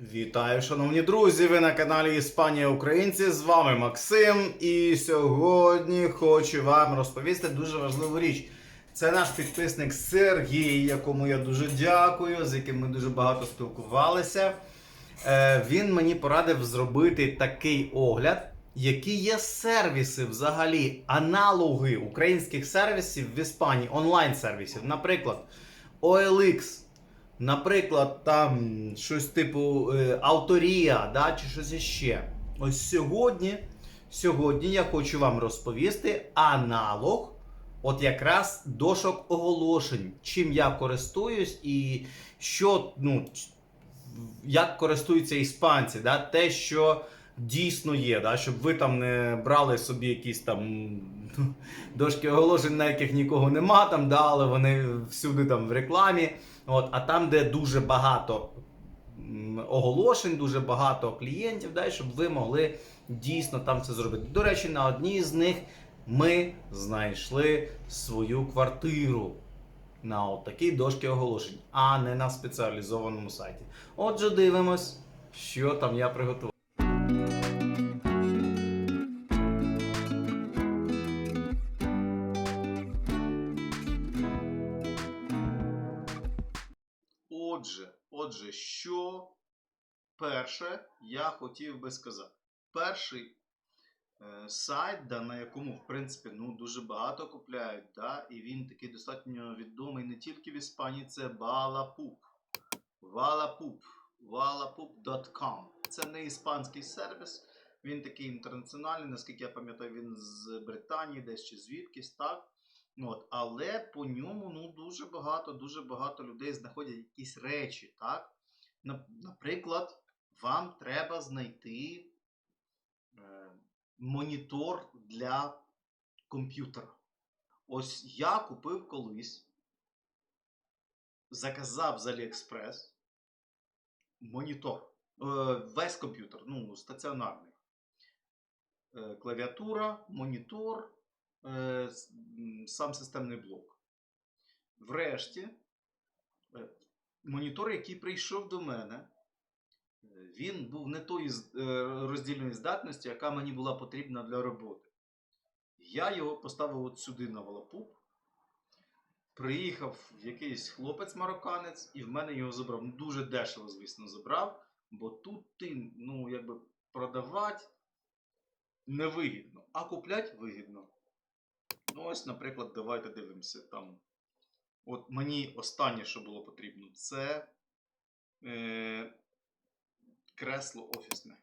Вітаю, шановні друзі! Ви на каналі Іспанія Українці. З вами Максим. І сьогодні хочу вам розповісти дуже важливу річ. Це наш підписник Сергій, якому я дуже дякую, з яким ми дуже багато спілкувалися. Е, Він мені порадив зробити такий огляд, які є сервіси взагалі, аналоги українських сервісів в Іспанії, онлайн-сервісів. Наприклад, OLX. Наприклад, там щось типу е, Авторія, да, чи щось іще. Ось сьогодні, сьогодні я хочу вам розповісти аналог, от якраз дошок оголошень, чим я користуюсь і що, ну, як користуються іспанці, да, те, що дійсно є, да, щоб ви там не брали собі якісь там дошки оголошень, на яких нікого нема, там, да, але вони всюди там в рекламі. От, а там, де дуже багато оголошень, дуже багато клієнтів, да, щоб ви могли дійсно там це зробити. До речі, на одній з них ми знайшли свою квартиру на такій дошці оголошень, а не на спеціалізованому сайті. Отже, дивимось, що там я приготував. Перше я хотів би сказати. Перший е, сайт, да, на якому, в принципі, ну, дуже багато купляють, да, і він такий достатньо відомий не тільки в Іспанії, це Wallapop. Wallapop. Wallapop.com. Це не іспанський сервіс, він такий інтернаціональний, наскільки я пам'ятаю, він з Британії, десь чи звідкись, так. От, але по ньому ну, дуже багато, дуже багато людей знаходять якісь речі. Так? Наприклад, вам треба знайти е, монітор для комп'ютера. Ось я купив колись, заказав з AliExpress монітор. Е, весь комп'ютер, ну, стаціонарний. Е, клавіатура, монітор, сам системний блок. Врешті, монітор, який прийшов до мене, він був не тої е, роздільної здатності, яка мені була потрібна для роботи. Я його поставив от сюди на волопуп. Приїхав якийсь хлопець-марокканець і в мене його забрав. Ну, дуже дешево, звісно, забрав, бо тут ти, ну, якби продавати невигідно, а купляти вигідно. Ну, ось, наприклад, давайте дивимося там. От мені останнє, що було потрібно, це е, кресло офісне.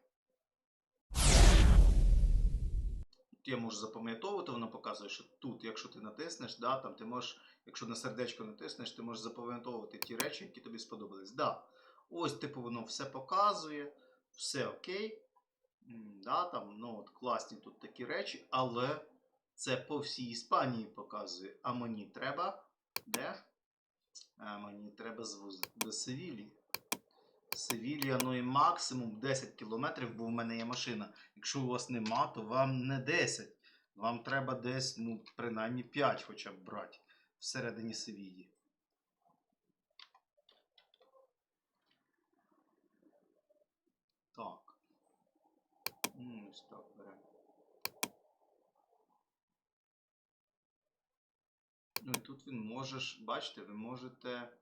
Я можу запам'ятовувати, воно показує, що тут, якщо ти натиснеш, да, там ти можеш, якщо на сердечко натиснеш, ти можеш запам'ятовувати ті речі, які тобі сподобались. Да. Ось, типу, воно все показує, все окей. Да, там, ну, от, класні тут такі речі, але це по всій Іспанії показує. А мені треба. Де? А мені треба до Севілії. Севілія, ну і максимум 10 кілометрів, бо в мене є машина. Якщо у вас нема, то вам не 10. Вам треба десь, ну, принаймні 5 хоча б брати всередині Севілії. Так. Ну, ось так беремо. Ну і тут він можеш, бачите, ви можете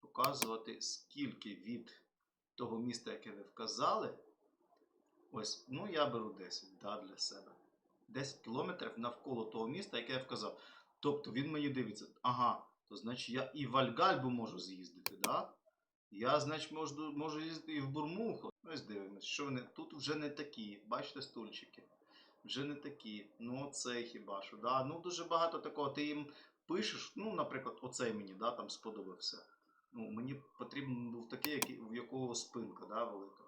показувати, скільки від того міста, яке ви вказали. Ось, ну я беру 10 да, для себе. 10 кілометрів навколо того міста, яке я вказав. Тобто він мені дивиться, ага, то значить я і в Альгальбу можу з'їздити, да? Я, значить, можу, можу їздити і в Бурмуху. Ось дивимось, що вони. Тут вже не такі. Бачите, стульчики. Вже не такі. Ну, це хіба що. Да? Ну, дуже багато такого. Ти їм пишеш, ну, наприклад, оцей мені да, там сподобався. Ну, мені потрібен був такий, який, в якого спинка да, велика.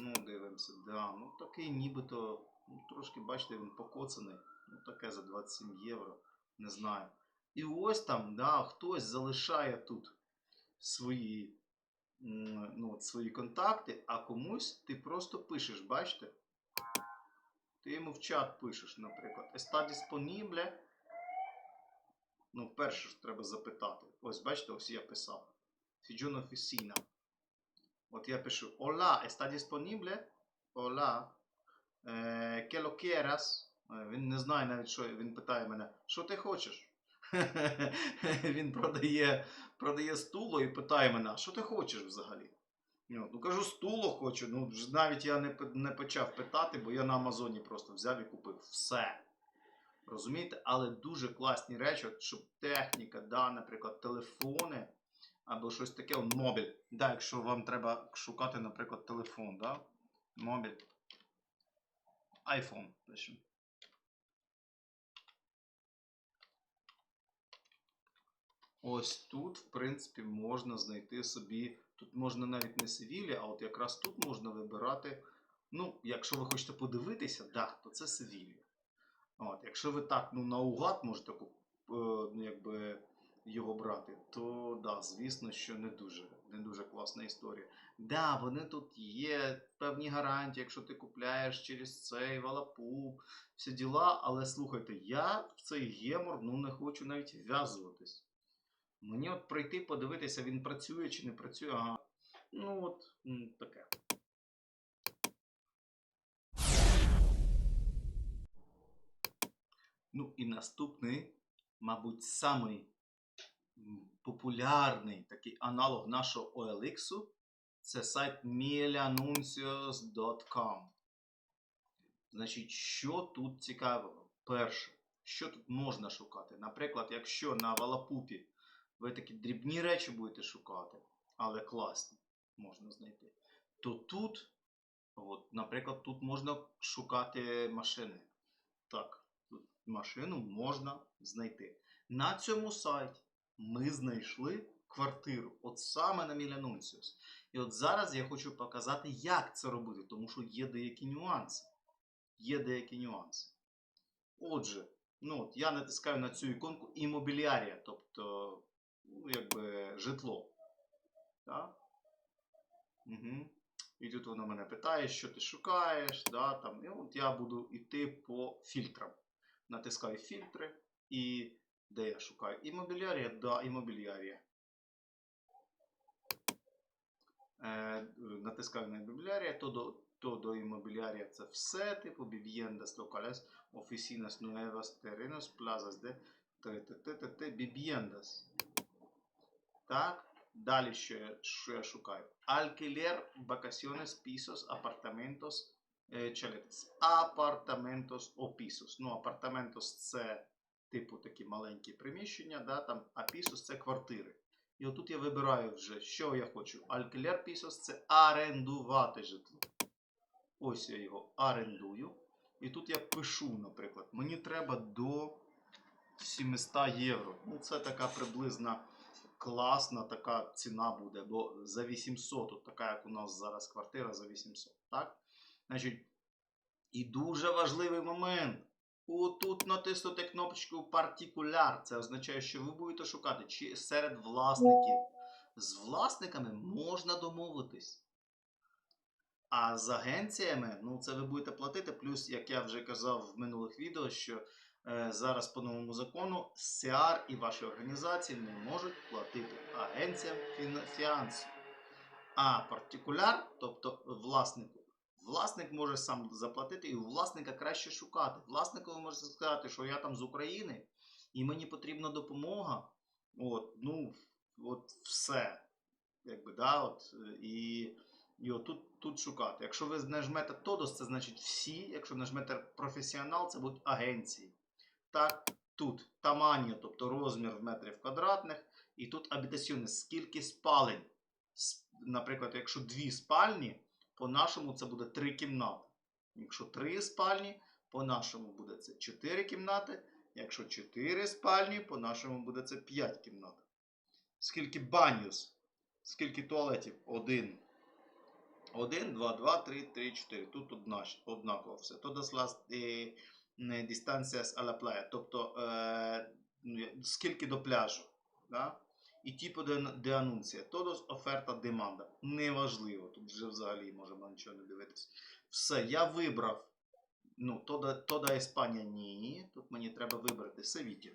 Ну, дивимося, да. Ну, такий нібито, ну, трошки, бачите, він покоцаний. Ну, таке за 27 євро. Не знаю. І ось там, да, хтось залишає тут свої, ну, от свої контакти, а комусь ти просто пишеш, бачите? Ти йому в чат пишеш, наприклад, Está disponible. Ну, перше ж треба запитати. Ось, бачите, ось я писав. Сіджу на офісійна. От я пишу Hola, está disponible? Hola. Е, que lo quieras? Е, Він не знає навіть, що він питає мене, що ти хочеш? Він продає, продає стуло і питає мене, що ти хочеш взагалі? Ну, кажу, стуло хочу. Ну, навіть я не, не почав питати, бо я на Амазоні просто взяв і купив все. Розумієте? Але дуже класні речі, от, щоб техніка, да, наприклад, телефони або щось таке, мобіль. Да, якщо вам треба шукати, наприклад, телефон, да? мобіль. iPhone пишемо. Ось тут, в принципі, можна знайти собі. Тут можна навіть не Севілі, а от якраз тут можна вибирати. Ну, якщо ви хочете подивитися, да, то це Севілія. От, якщо ви так ну, наугад можете е, ну, якби, його брати, то да, звісно, що не дуже, не дуже класна історія. Да, вони тут є певні гарантії, якщо ти купляєш через цей валапу, всі діла, але слухайте, я в цей гемор ну, не хочу навіть вв'язуватись. Мені от прийти, подивитися, він працює чи не працює. Ага. Ну от таке. Ну і наступний, мабуть, самий популярний такий аналог нашого OLX це сайт mielanuncios.com. Значить, що тут цікавого? Перше, що тут можна шукати? Наприклад, якщо на Валапупі ви такі дрібні речі будете шукати, але класні можна знайти, то тут, от, наприклад, тут можна шукати машини. Так, машину можна знайти. На цьому сайті ми знайшли квартиру, от саме на Мілянунціус. І от зараз я хочу показати, як це робити, тому що є деякі нюанси. Є деякі нюанси. Отже, ну от я натискаю на цю іконку імобілярія, тобто ну, якби житло. Так? Угу. І тут воно мене питає, що ти шукаєш. Да, там. І от я буду йти по фільтрам. Натискаю фільтри і де я шукаю? Імобілярія? Да, імобілярія. Е, натискаю на імобілярія, то до, то до імобілярія це все, типу viviendas locales, oficinas nuevas, terrenos, plazas de т-т-т-т-т, viviendas. Так, далі що я, що я шукаю? Alquiler, vacaciones, pisos, apartamentos, е. Apartamentos o pisos. Ну, apartamentos це типу такі маленькі приміщення, да, там, а pisos це квартири. І отут я вибираю вже, що я хочу. Alquiler pisos це орендувати житло. Ось я його орендую. І тут я пишу, наприклад, мені треба до 700 євро. Ну, це така приблизна класна така ціна буде, бо за 800, от така, як у нас зараз квартира за 800. Так? Значить, і дуже важливий момент. Отут натиснути кнопочку партикуляр. Це означає, що ви будете шукати чи серед власників. З власниками можна домовитись. А з агенціями, ну це ви будете платити. Плюс, як я вже казав в минулих відео, що е, зараз по новому закону СІАР і ваші організації не можуть платити агенціям фін- фінансів. А партикуляр, тобто власнику, власник може сам заплатити, і у власника краще шукати. Власнику ви можете сказати, що я там з України і мені потрібна допомога. От, ну, от все. Якби, да, от, і, і от тут, тут шукати. Якщо ви нажмете Тодос, це значить всі. Якщо нажмете професіонал, це будуть агенції. Так, тут тамання, тобто розмір в метрів квадратних, і тут абітаціони, скільки спалень. Наприклад, якщо дві спальні, по-нашому це буде три кімнати. Якщо три спальні, по-нашому буде це чотири кімнати. Якщо чотири спальні, по-нашому буде це п'ять кімнат. Скільки банюс? Скільки туалетів? Один. Один, два, два, три, три, чотири. Тут одна, однаково все. Todas las eh, distancias a la. Тобто, е, ну, скільки до пляжу. Да? І типу де, анунція. Todos оферта деманда. Неважливо. Тут вже взагалі можемо нічого не дивитися. Все, я вибрав. Ну, тода, тода Іспанія ні. Тут мені треба вибрати Севіті.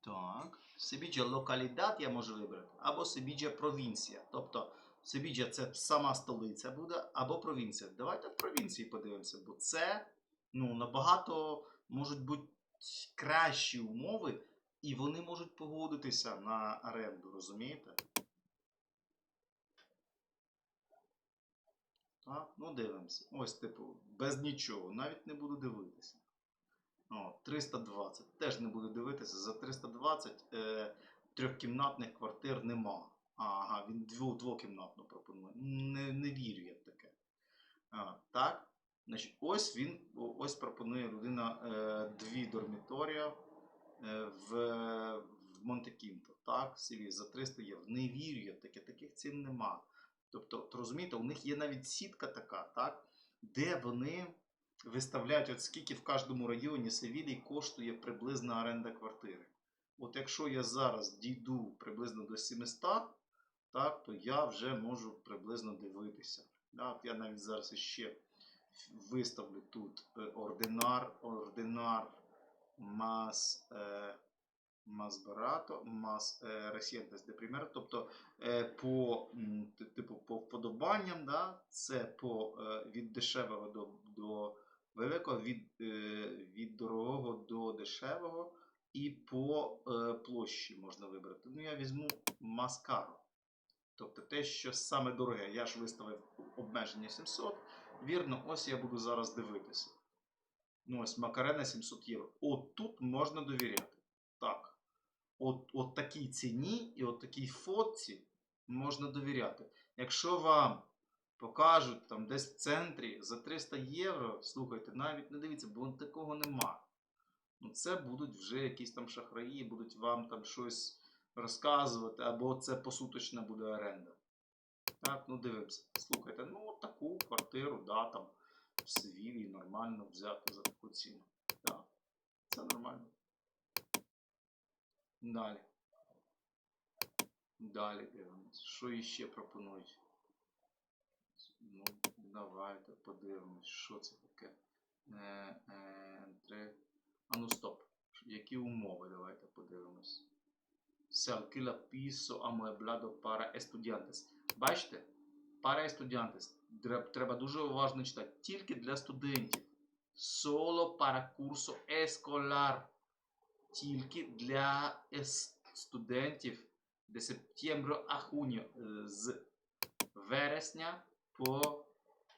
Так. Сибіджа локалідат я можу вибрати, або Сибіджа провінція. Тобто Сибіджа це сама столиця буде, або провінція. Давайте в провінції подивимося, бо це ну, набагато можуть бути кращі умови, і вони можуть погодитися на оренду, розумієте? Так, ну дивимося. Ось, типу, без нічого, навіть не буду дивитися. О, 320. Теж не буду дивитися. За 320 е, трьохкімнатних квартир нема. Ага, він дво, двокімнатну пропонує. Не, не вірю я таке. А, так. Значить, ось він ось пропонує людина е, дві дорміторія е, в, в Монте-Кінто. Так, собі за 300 євро. Не вірю я таке, таких цін нема. Тобто, от розумієте, у них є навіть сітка така, так, де вони виставляють, от скільки в кожному районі Севілії коштує приблизна оренда квартири. От якщо я зараз дійду приблизно до 700, так, то я вже можу приблизно дивитися. От я навіть зараз ще виставлю тут е, ординар, ординар мас, е, мас барато, мас е, ресієнтес де пример. Тобто по, типу, по вподобанням, да, це по, від дешевого до, до великого, від, від дорогого до дешевого, і по площі можна вибрати. Ну, я візьму маскаро. Тобто те, що саме дороге, я ж виставив обмеження 700. Вірно, ось я буду зараз дивитися. Ну, ось Макарена 700 євро. От тут можна довіряти. Так. От, от такій ціні і от такій фотці можна довіряти. Якщо вам покажуть там десь в центрі за 300 євро, слухайте, навіть не дивіться, бо такого нема. Ну, це будуть вже якісь там шахраї, будуть вам там щось розказувати, або це посуточна буде оренда. Так, ну дивимося. Слухайте, ну от таку квартиру, да, там в Севілії нормально взяти за таку ціну. Так, це нормально. Далі. Далі дивимось. Що іще пропонують? Ну, давайте подивимось, що це таке. Е, е, три. А ну стоп. Які умови? Давайте подивимось. Se alquila piso amueblado para estudiantes. Бачите? Para estudiantes. Дре- Треба дуже уважно читати. Тільки для студентів. Solo para curso escolar. Тільки для студентів de septiembre a junio. е, З вересня по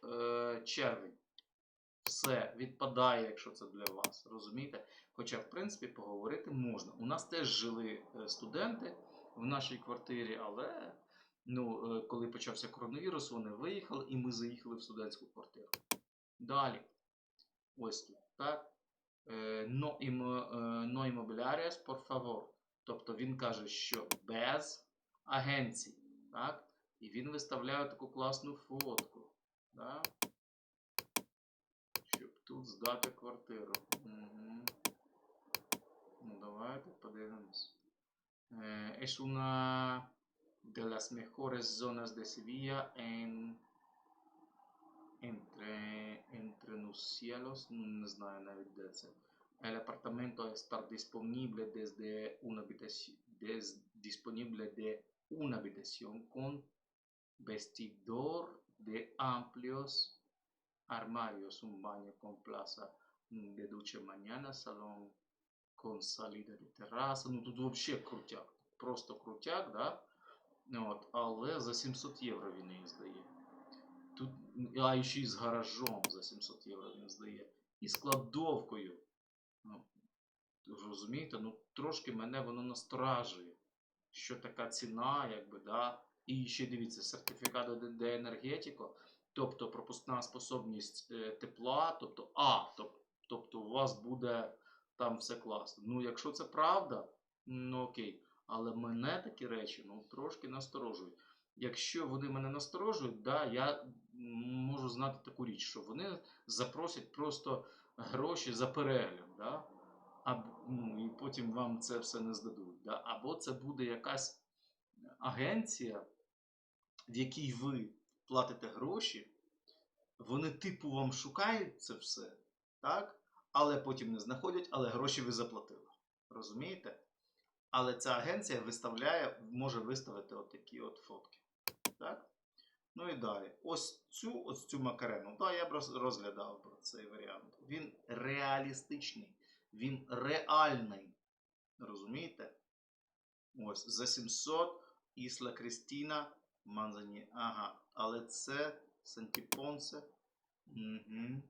е, червень. Все відпадає, якщо це для вас. Розумієте? Хоча, в принципі, поговорити можна. У нас теж жили е, студенти в нашій квартирі, але ну, е, коли почався коронавірус, вони виїхали і ми заїхали в студентську квартиру. Далі. Ось тут, так? Е, No, е, no inmobiliarias, por favor. Тобто він каже, що без агенцій. Так? І він виставляє таку класну фотку. Так? Щоб тут здати квартиру. Угу. Ну, давайте подивимось. Es una de las mejores zonas de Sevilla en entre, entre los cielos, не знаю навіть де це. El apartamento está disponible desde una habitación, des, disponible de una habitación con vestidor de amplios armarios, un baño con plaza de ducha mañana, salón con salida de терраса. Ну тут взагалі крутяк. Просто крутяк, да? От, але за 700 євро він її здає. Тут, а ще й з гаражом за 700 євро він здає. І з кладовкою. Ну, розумієте, ну трошки мене воно насторажує, що така ціна, якби, да. І ще дивіться, сертифікат де, енергетико, тобто пропускна способність е, тепла, тобто А, тоб- тобто у вас буде там все класно. Ну, якщо це правда, ну окей. Але мене такі речі ну, трошки насторожують. Якщо вони мене насторожують, да, я можу знати таку річ, що вони запросять просто гроші за перегляд, да? а, ну, і потім вам це все не здадуть. Да? Або це буде якась агенція, в якій ви платите гроші, вони типу вам шукають це все, так? але потім не знаходять, але гроші ви заплатили. Розумієте? Але ця агенція виставляє, може виставити отакі от фотки. Так? Ну і далі. Ось цю, ось цю макарену. Да, я б розглядав би цей варіант. Він реалістичний, він реальний. Розумієте? Ось за 700 Ісла Крістіна Манзані. Ага. Але це Сантіпонсе. Угу.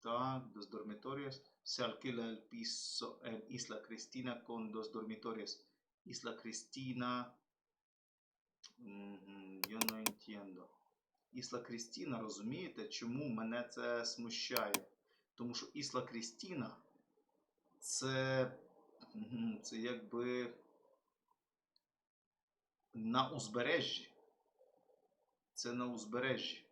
Так, dos dormitorios. Se alquila el piso en Isla Cristina con dos dormitorios. Isla Cristina. Я не entiendo. Ісла Крістіна, розумієте, чому мене це смущає? Тому що Ісла Крістіна це, це якби на узбережжі. Це на узбережжі.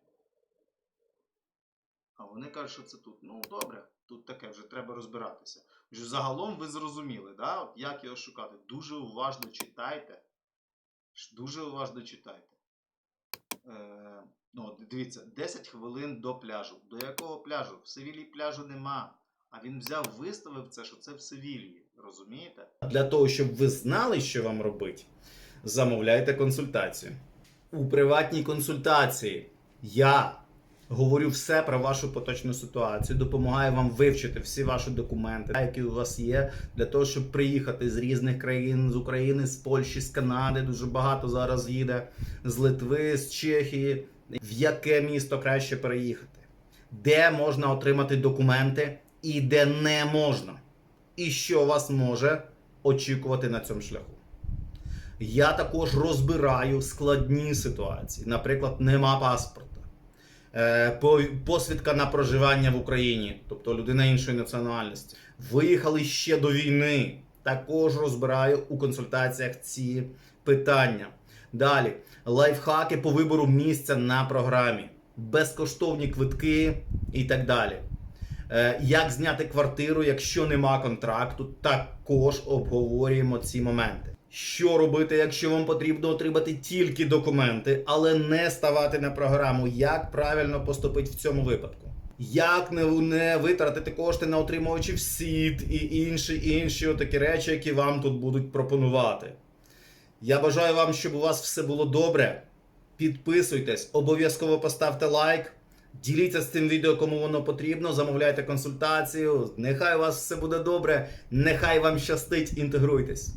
А вони кажуть, що це тут. Ну, добре, тут таке вже треба розбиратися. Вже загалом ви зрозуміли, да? От як його шукати. Дуже уважно читайте. Дуже уважно читайте. Е, ну, дивіться, 10 хвилин до пляжу. До якого пляжу? В Севілії пляжу нема. А він взяв, виставив це, що це в Севілії. Розумієте? Для того, щоб ви знали, що вам робити, замовляйте консультацію. У приватній консультації я говорю все про вашу поточну ситуацію, допомагаю вам вивчити всі ваші документи, які у вас є, для того, щоб приїхати з різних країн, з України, з Польщі, з Канади. Дуже багато зараз їде, з Литви, з Чехії. В яке місто краще переїхати? Де можна отримати документи і де не можна? І що вас може очікувати на цьому шляху? Я також розбираю складні ситуації. Наприклад, нема паспорта. Е, по- посвідка на проживання в Україні, тобто людина іншої національності. Виїхали ще до війни. Також розбираю у консультаціях ці питання. Далі лайфхаки по вибору місця на програмі, безкоштовні квитки і так далі. Е, Як зняти квартиру, якщо нема контракту, також обговорюємо ці моменти. Що робити, якщо вам потрібно отримати тільки документи, але не ставати на програму? Як правильно поступити в цьому випадку? Як не, не витратити кошти на отримувачів сіт і інші інші отакі речі, які вам тут будуть пропонувати? Я бажаю вам, щоб у вас все було добре. Підписуйтесь, обов'язково поставте лайк. Діліться з цим відео, кому воно потрібно. Замовляйте консультацію. Нехай у вас все буде добре. Нехай вам щастить. Інтегруйтесь.